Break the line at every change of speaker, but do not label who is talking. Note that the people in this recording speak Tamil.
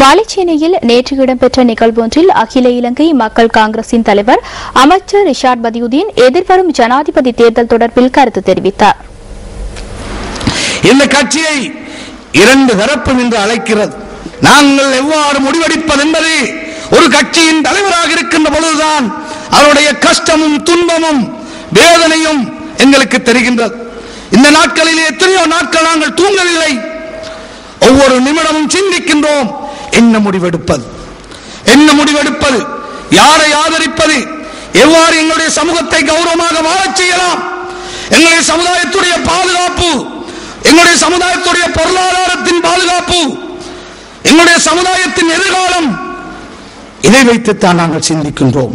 வாழைச்சேனையில் நேற்று இடம்பெற்ற நிகழ்வொன்றில் அகில இலங்கை மக்கள் காங்கிரசின் தலைவர் அமைச்சர் ரிஷாட் பதியுதீன் எதிர்வரும் ஜனாதிபதி தேர்தல் தொடர்பில் கருத்து தெரிவித்தார்.
இந்த கட்சியை இரண்டு தரப்பும் என்று அழைக்கிறது. நாங்கள் எவ்வாறு முடிவெடுப்பது என்பது ஒரு கட்சியின் தலைவராக இருக்கின்ற பொழுதுதான் அவருடைய கஷ்டமும் துன்பமும் வேதனையும் எங்களுக்கு தெரிகின்றது. இந்த நாட்களில் எத்தனையோ நாட்கள் நாங்கள் தூங்கவில்லை. ஒவ்வொரு நிமிடமும் சிந்திக்கின்றோம். என்ன முடிவெடுப்பது? என்ன முடிவெடுப்பது? யாரை ஆதரிப்பது? எவ்வாறு எங்களுடைய சமூகத்தை கௌரவமாக வாழச் செய்யலாம்? எங்களுடைய சமுதாயத்துடைய பாதுகாப்பு எங்களுடைய சமுதாயத்துடைய பொருளாதாரத்தின் பாதுகாப்பு எங்களுடைய சமுதாயத்தின் எதிர்காலம் இதை வைத்துத்தான் நாங்கள் சிந்திக்கின்றோம்.